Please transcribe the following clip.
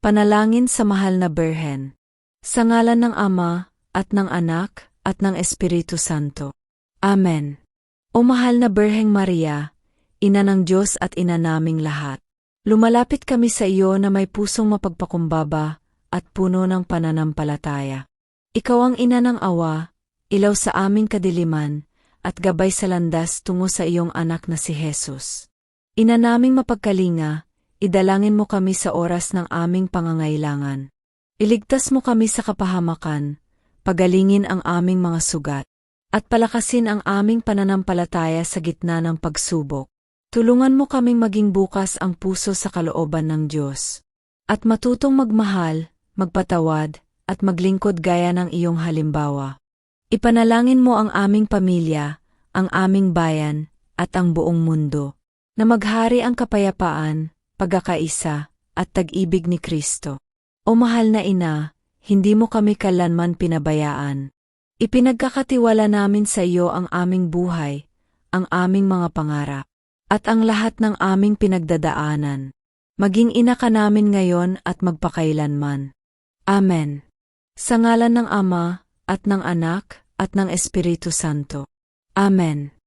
Panalangin sa mahal na Berhen. Sa ngalan ng Ama, at ng Anak, at ng Espiritu Santo. Amen. O mahal na Berheng Maria, Ina ng Diyos at Ina naming lahat. Lumalapit kami sa iyo na may pusong mapagpakumbaba at puno ng pananampalataya. Ikaw ang ina ng awa, ilaw sa aming kadiliman, at gabay sa landas tungo sa iyong anak na si Jesus. Ina naming mapagkalinga, idalangin mo kami sa oras ng aming pangangailangan. Iligtas mo kami sa kapahamakan, pagalingin ang aming mga sugat, at palakasin ang aming pananampalataya sa gitna ng pagsubok. Tulungan mo kaming maging bukas ang puso sa kalooban ng Diyos. At matutong magmahal, magpatawad, at maglingkod gaya ng iyong halimbawa. Ipanalangin mo ang aming pamilya, ang aming bayan, at ang buong mundo, na maghari ang kapayapaan, pagkakaisa, at tag-ibig ni Kristo. O mahal na ina, hindi mo kami kalanman pinabayaan. Ipinagkakatiwala namin sa iyo ang aming buhay, ang aming mga pangarap, at ang lahat ng aming pinagdadaanan. Maging ina ka namin ngayon at magpakailanman. Amen. Sa ngalan ng Ama, at ng Anak, at ng Espiritu Santo. Amen.